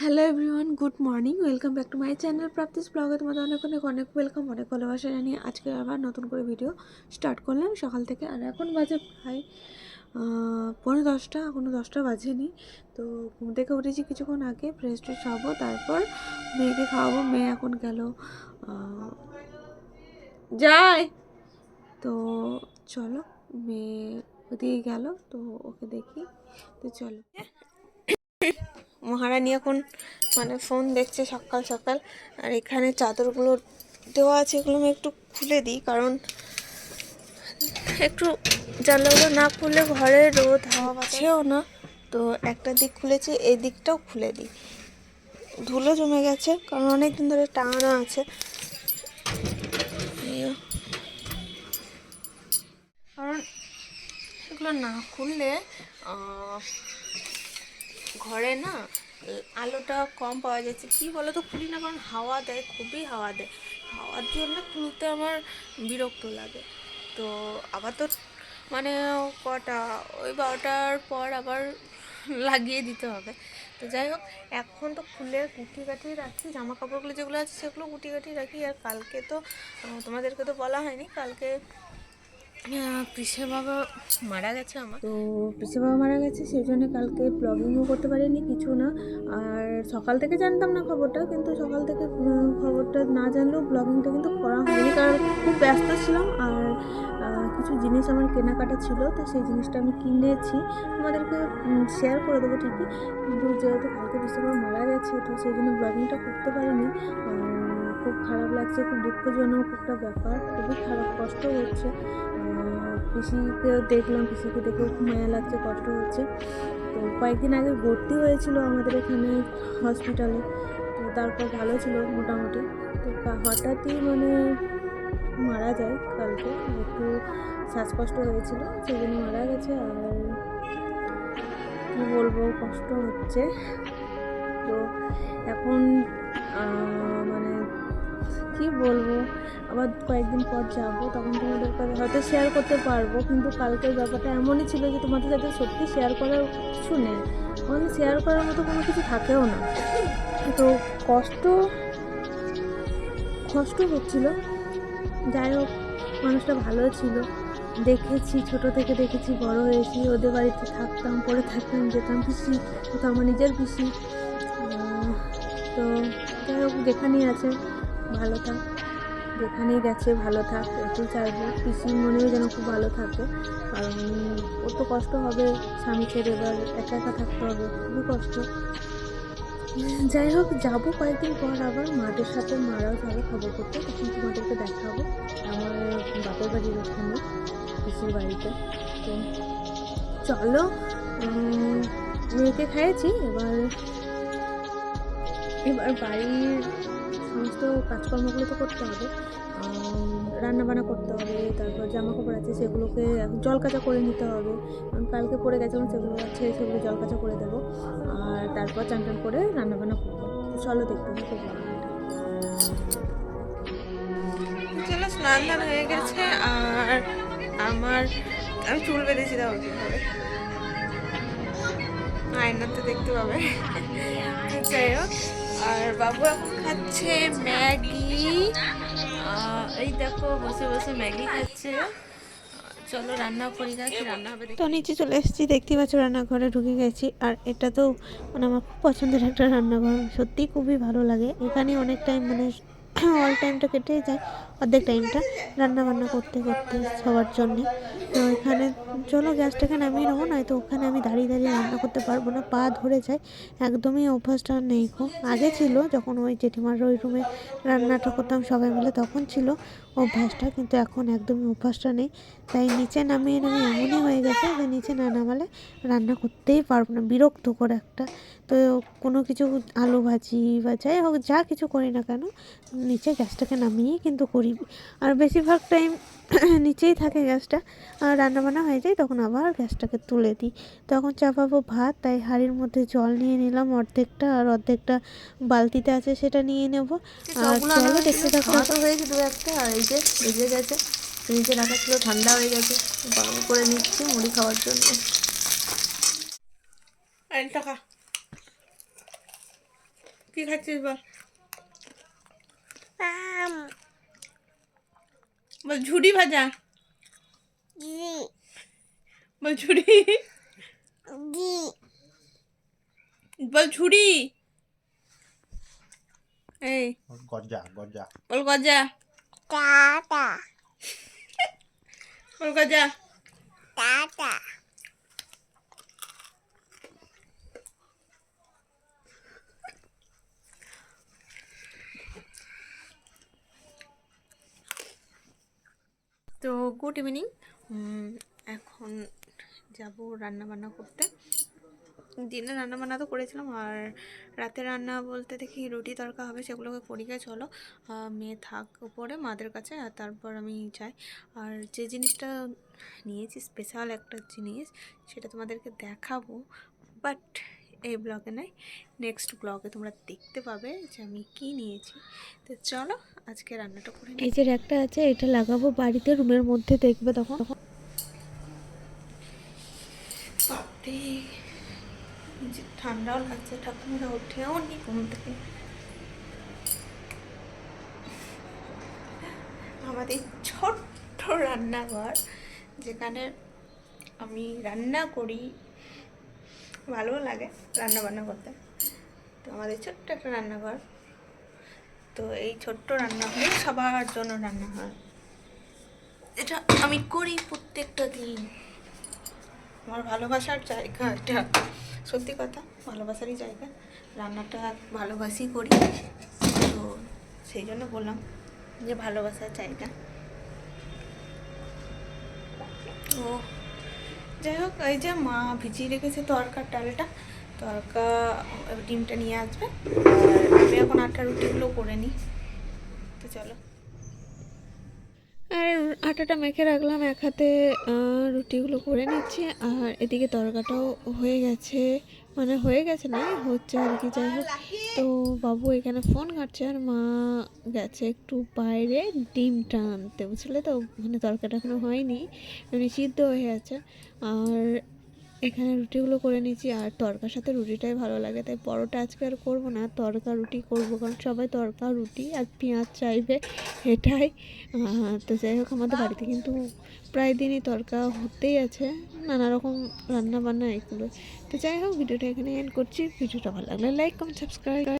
Hello everyone good morning welcome back to my channel প্রাপ্তিস ব্লগে তোমাদের অনেক অনেক অনেক ওয়েলকাম অনেক ভালোবাসা জানিয়ে আজকে আবার নতুন করে ভিডিও স্টার্ট করলাম। সকাল থেকে আর এখন বাজে প্রায় আহ, পৌনে দশটা এখনও দশটা বাজেনি। তো ঘুম থেকে উঠেছি কিছুক্ষণ আগে ফ্রেশ ট্রেশ হব তারপর মেয়েকে খাওয়াবো। মেয়ে এখন গেল যায়। তো চলো মেয়ে ওদিকে গেল তো ওকে দেখি। তো চলো। মহারানী এখন মানে ফোন দেখছে সকাল সকাল। আর এখানে চাদরগুলো দেওয়া আছে, এগুলো আমি একটু খুলে দিই, কারণ একটু জানলাগুলো না খুললে ঘরে রোদ, হাওয়া পাচ্ছেও না। তো একটা দিক খুলেছি, এই দিকটাও খুলে দিই। ধুলো জমে গেছে, কারণ অনেক দিন ধরে টাঙানো আছে। কারণ এগুলো না খুললে ঘরে না, আলোটা কম পাওয়া যাচ্ছে। কি বলো তো খুলি না, কারণ হাওয়া দেয়, খুবই হাওয়া দেয়। হাওয়ার জন্য খুলতে আমার বিরক্ত লাগে। তো আবার তো মানে কটা, ওই বারোটার পর আবার লাগিয়ে দিতে হবে। তো যাই হোক, এখন তো খুলে কাটি রাখি, জামা কাপড়গুলো যেগুলো আছে সেগুলো গুটি কাটিয়ে রাখি। আর কালকে তো, তোমাদেরকে তো বলা হয়নি, কালকে পিসে বাবা মারা গেছে আমার। তো পিসে বাবা মারা গেছে, সেই জন্য কালকে ব্লগিংও করতে পারিনি, কিছু না। আর সকাল থেকে জানতাম না খবরটা, কিন্তু সকাল থেকে খবরটা না জানলেও ব্লগিংটা কিন্তু করা হয়নি। কারণ খুব ব্যস্ত ছিলাম আর কিছু জিনিস আমার কেনাকাটা ছিল, তো সেই জিনিসটা আমি কিনেছি। তোমাদেরকে শেয়ার করে দেবো ঠিকই। কিন্তু যেহেতু কালকে পিসে বাবা মারা গেছে, তো সেই জন্য ব্লগিংটা করতে পারিনি। খুব খারাপ লাগছে, খুব দুঃখজনক একটা ব্যাপার। খুবই খারাপ, কষ্ট হচ্ছে। আহ, পিসিকে দেখলাম পিসিকে দেখে খুব মায়া লাগছে কষ্ট হচ্ছে। তো কয়েকদিন আগে ভর্তি হয়েছিল আমাদের এখানে হসপিটালে তো তারপর ভালো ছিল মোটামুটি। তো হঠাৎই মানে মারা যায় কালকে একটু শ্বাসকষ্ট হয়েছিল জন্য মারা গেছে আর কী বলব কষ্ট হচ্ছে। তো এখন মানে কি বলব? আবার কয়েকদিন পর যাব, তখন তোমাদের কাছে হয়তো শেয়ার করতে পারব, কিন্তু কালকের ব্যাপারটা এমনই ছিল যে তোমাদের সাথে সত্যি শেয়ার করার কিছু নেই। মানে শেয়ার করার মতো কোনো কিছু থাকেও না। তো কষ্ট কষ্ট হচ্ছিল। যাই হোক, মানুষটা ভালো ছিল। দেখেছি, ছোট থেকে দেখেছি, বড় হয়েছি, ওদের বাড়িতে থাকতাম পরে থাকতাম, যেতাম, পিসি তো আমার নিজের পিসি। তো যাই হোক, যেখানেই আছে ভালো থাক। যেখানেই গেছে ভালো থাক। একটু চাইব পিসির মনেও যেন খুব ভালো থাকে। কারণ ওর তো কষ্ট হবে স্বামী ছেড়ে, এবার একা একা থাকতে হবে। খুবই কষ্ট। যাই হোক, যাব কয়েকদিন পর আবার। মাদের সাথে মারাও যাবে খবর করতে। তখন তোমাদেরকে দেখাবো। আমার বাপের বাড়ির ওখানে, পিসির বাড়িতে। তো চলো মেয়েকে খাইয়েছি। এবার এবার বাড়ির সমস্ত কাজকর্মগুলো তো করতে হবে। রান্না বান্না করতে হবে, তারপর জামা কাপড় আছে সেগুলোকে জল কাচা করে নিতে হবে। কালকে পরে গেছিলাম সেগুলো আছে, সেগুলো জল কাচা করে দেবো। আর তারপর চান টান করে রান্না বান্না করব চলো দেখতে হবে চলো, স্নান টান হয়ে গেছে আর আমার আমি চুল বেঁধেছি কীভাবে আয়নাতে দেখতে পাবে। যাই হোক আর বাবু এখন খাচ্ছে ম্যাগি। এই দেখো, বসে বসে ম্যাগি খাচ্ছে। চলো রান্না করি রান্না তো নিচে চলে এসেছি, দেখতেই পাচ্ছ রান্নাঘরে ঢুকে গেছি। আর এটা তো মানে আমার খুব পছন্দের একটা রান্নাঘর, সত্যিই খুবই ভালো লাগে। এখানে অনেক টাইম মানে অল টাইমটা কেটে যায়। অর্ধেক টাইমটা রান্না বান্না করতে করতে সবার জন্যে। তো এখানে চলো গ্যাসটাকে নামিয়ে নেব নয়তো ওখানে আমি দাঁড়িয়ে দাঁড়িয়ে রান্না করতে পারব না। পা ধরে যায়, একদমই অভ্যাসটা নেই গো। আগে ছিল যখন ওই জেঠিমার ওই রুমে রান্নাটা করতাম, সবাই মিলে তখন ছিল অভ্যাসটা, কিন্তু এখন একদমই অভ্যাসটা নেই। তাই নিচে নামিয়ে নামিয়ে এমনই হয়ে গেছে যে নিচে না নামালে রান্না করতেই পারব না বিরক্ত করে একটা। তো কোনো কিছু আলু ভাজি বা যাই হোক, যা কিছু করি না কেন, নিচে গ্যাসটাকে নামিয়েই কিন্তু করি। আর বেশিরভাগ টাইম নিচেই থাকে গ্যাসটা। আর রান্নাবান্না হয়ে যায় তখন আবার গ্যাসটাকে তুলে দিই। তখন চাপাবো ভাত তাই হাঁড়ির মধ্যে জল নিয়ে নিলাম অর্ধেকটা আর অর্ধেকটা বালতিতে আছে সেটা নিয়ে নেব। আর চলো দেখতে থাকো। খাওয়া হয়েছে দু একটা আর এই যে গেছে। ফ্রিজে রাখা ছিল ঠান্ডা হয়ে গেছে। গরম করে নিচ্ছি মুড়ি খাওয়ার জন্য। টাকা। কি খাচ্ছিস বল? বল ঝুড়ি ভাজা? বল ঝুড়ি বল ঝুড়ি এই। গজা গজা। বল গজা বল গজা তো গুড ইভিনিং। এখন যাব রান্না বান্না করতে। দিনে রান্না বান্না তো করেছিলাম, আর রাতে রান্না বলতে দেখি রুটি তরকা হবে, সেগুলোকে করিয়ে চলো। মেয়ে থাক উপরে, মাদের কাছে, আর তারপর আমি যাই। আর যে জিনিসটা নিয়েছি স্পেশাল একটা জিনিস, সেটা তোমাদেরকে দেখাবো। বাট এই ব্লগে নয় নেক্সট ব্লগে তোমরা দেখতে পাবে যে আমি কি নিয়েছি। তো চলো আজকে রান্নাটা করে এই যে একটা আছে এটা লাগাবো বাড়িতে রুমের মধ্যে দেখবে তখন। বাপরে যে ঠান্ডাও লাগছে ঠাকুমারা উঠেও নি ঘুম থেকে। আমাদের ছোট্ট রান্নাঘর যেখানে আমি রান্না করি ভালো লাগে রান্না বান্না করতে। তো আমাদের ছোট্ট একটা রান্নাঘর। তো এই ছোট্ট রান্নাঘরে সবার জন্য রান্না হয়। এটা আমি করি প্রত্যেকটা দিন। আমার ভালোবাসার জায়গা এটা। সত্যি কথা, ভালোবাসারই জায়গা। রান্নাটা ভালোবাসি করি। তো সেই জন্য বললাম যে ভালোবাসার জায়গা। তো যাই হোক, এই যে মা ভিজিয়ে রেখেছে তরকার ডালটা, তরকা ডিমটা নিয়ে আসবে। আমি এখন আটা রুটিগুলো করে নিই। তো চলো। আর আটাটা মেখে রাখলাম, এক হাতে রুটিগুলো করে নিচ্ছি। আর এদিকে তরকাটাও হয়ে গেছে। মানে হয়ে গেছে না, হচ্ছে আর কি, যাই হোক। তো বাবু এখানে ফোন ঘাটছে আর মা গেছে একটু বাইরে ডিমটা আনতে, বুঝলে তো? মানে তরকারিটা এখনও হয়নি এমনি সিদ্ধ হয়ে আছে। আর এখানে রুটিগুলো করে নিয়েছি, আর তরকার সাথে রুটিটাই ভালো লাগে, তাই পরোটা আজকে আর করব না, তরকা রুটি করব, কারণ সবাই তরকা, রুটি আর পেঁয়াজ চাইবে, এটাই। তো যাই হোক, আমাদের বাড়িতে কিন্তু প্রায় দিনই তরকা হতেই আছে, নানা রকম রান্না বান্না এগুলো। তো যাই হোক, ভিডিওটা এখানে এন্ড করছি, ভিডিওটা ভালো লাগলে লাইক কমেন্ট সাবস্ক্রাইব